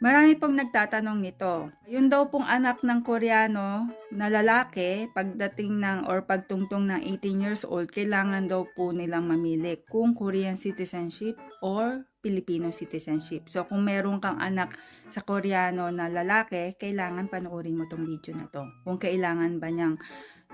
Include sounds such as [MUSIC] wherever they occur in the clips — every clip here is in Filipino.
Marami pong nagtatanong nito. Yun daw pong anak ng Koreano na lalaki, pagdating ng or pagtungtong ng 18 years old, kailangan daw po nilang mamili kung Korean citizenship or Filipino citizenship. So kung meron kang anak sa Koreano na lalaki, kailangan panoorin mo tong video na to. Kung kailangan ba niyang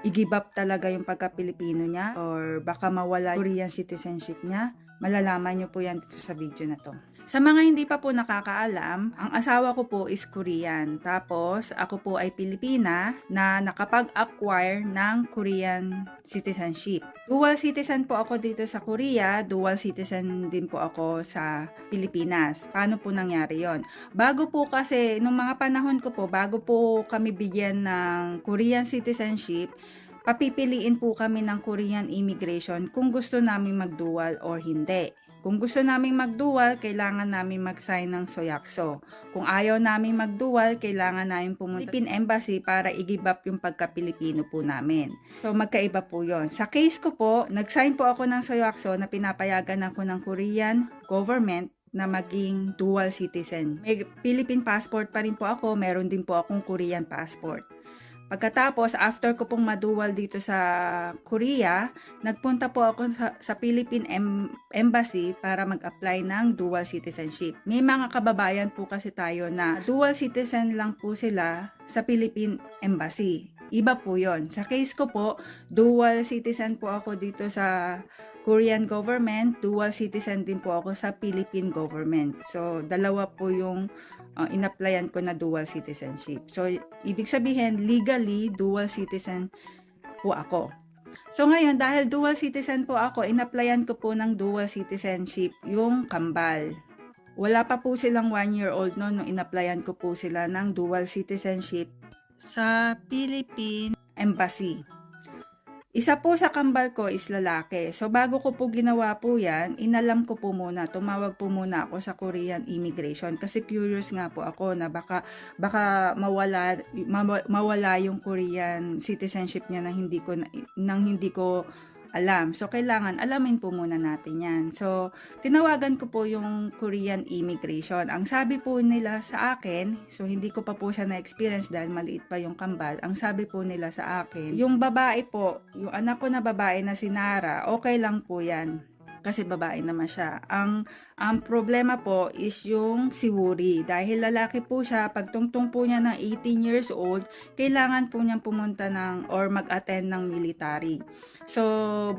i-give up talaga yung pagka-Pilipino niya or baka mawala Korean citizenship niya, malalaman niyo po yan dito sa video na to. Sa mga hindi pa po nakakaalam, ang asawa ko po is Korean. Tapos, ako po ay Pilipina na nakapag-acquire ng Korean citizenship. Dual citizen po ako dito sa Korea, dual citizen din po ako sa Pilipinas. Paano po nangyari yon? Bago po kasi, nung mga panahon ko po, bago po kami bigyan ng Korean citizenship, papipiliin po kami ng Korean immigration kung gusto namin mag-dual or hindi. Kung gusto naming mag-dual, kailangan namin mag-sign ng soyakso. Kung ayaw namin mag-dual, kailangan namin pumunta sa Philippine Embassy para i-give up yung pagka-Pilipino po namin. So, magkaiba po yon. Sa case ko po, nag-sign po ako ng soyakso na pinapayagan ako ng Korean government na maging dual citizen. May Philippine passport pa rin po ako, meron din po akong Korean passport. Pagkatapos, after ko pong madual dito sa Korea, nagpunta po ako sa, Philippine em- Embassy para mag-apply ng dual citizenship. May mga kababayan po kasi tayo na dual citizen lang po sila sa Philippine Embassy. Iba po yon. Sa case ko po, dual citizen po ako dito sa Korean government, dual citizen din po ako sa Philippine government. So, dalawa po yung uh, in-applyan ko na dual citizenship. So, ibig sabihin, legally, dual citizen po ako. So, ngayon, dahil dual citizen po ako, in-applyan ko po ng dual citizenship yung kambal. Wala pa po silang one year old no, nung in-applyan ko po sila ng dual citizenship sa Philippine Embassy. Isa po sa kambal ko is lalaki. So bago ko po ginawa po yan, inalam ko po muna, tumawag po muna ako sa Korean Immigration kasi curious nga po ako na baka baka mawala mawa- mawala yung Korean citizenship niya na hindi ko na, nang hindi ko alam. So, kailangan alamin po muna natin yan. So, tinawagan ko po yung Korean Immigration. Ang sabi po nila sa akin, so hindi ko pa po siya na-experience dahil maliit pa yung kambal. Ang sabi po nila sa akin, yung babae po, yung anak ko na babae na si Nara, okay lang po yan kasi babae naman siya. Ang ang problema po is yung si Wuri. Dahil lalaki po siya, pagtungtong po niya ng 18 years old, kailangan po niyang pumunta ng or mag-attend ng military. So,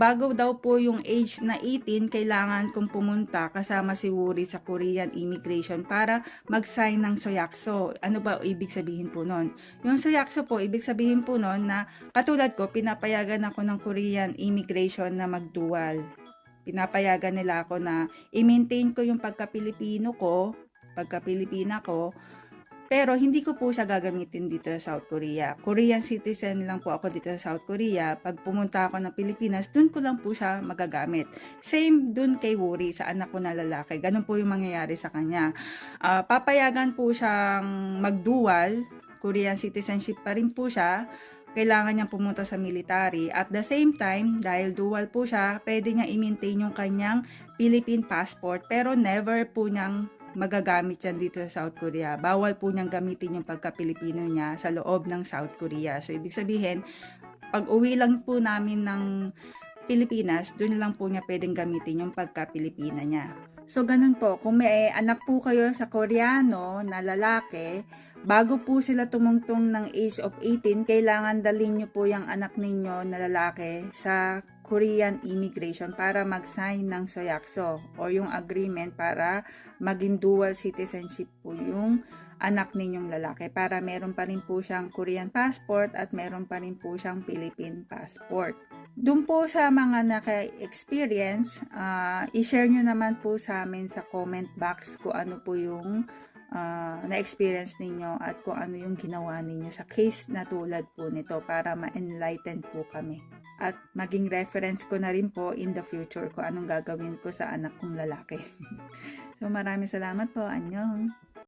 bago daw po yung age na 18, kailangan kong pumunta kasama si Wuri sa Korean Immigration para mag-sign ng soyakso. Ano ba ibig sabihin po nun? Yung soyakso po, ibig sabihin po nun na katulad ko, pinapayagan ako ng Korean Immigration na mag-dual pinapayagan nila ako na i-maintain ko yung pagka-Pilipino ko, pagka-Pilipina ko, pero hindi ko po siya gagamitin dito sa South Korea. Korean citizen lang po ako dito sa South Korea. Pag pumunta ako ng Pilipinas, dun ko lang po siya magagamit. Same dun kay Wuri, sa anak ko na lalaki. Ganun po yung mangyayari sa kanya. Ah, papayagan po siyang mag-dual, Korean citizenship pa rin po siya kailangan niyang pumunta sa military. At the same time, dahil dual po siya, pwede niya i-maintain yung kanyang Philippine passport pero never po niyang magagamit yan dito sa South Korea. Bawal po niyang gamitin yung pagka-Pilipino niya sa loob ng South Korea. So, ibig sabihin, pag uwi lang po namin ng Pilipinas, doon lang po niya pwedeng gamitin yung pagka-Pilipina niya. So, ganun po. Kung may anak po kayo sa Koreano na lalaki, bago po sila tumungtong ng age of 18, kailangan dalhin nyo po yung anak ninyo na lalaki sa Korean Immigration para mag-sign ng soyakso or yung agreement para maging dual citizenship po yung anak ninyong lalaki para meron pa rin po siyang Korean passport at meron pa rin po siyang Philippine passport. Doon po sa mga naka-experience, uh, i-share nyo naman po sa amin sa comment box kung ano po yung uh, na-experience ninyo at kung ano yung ginawa ninyo sa case na tulad po nito para ma-enlighten po kami. At maging reference ko na rin po in the future kung anong gagawin ko sa anak kong lalaki. [LAUGHS] so maraming salamat po. Anyong.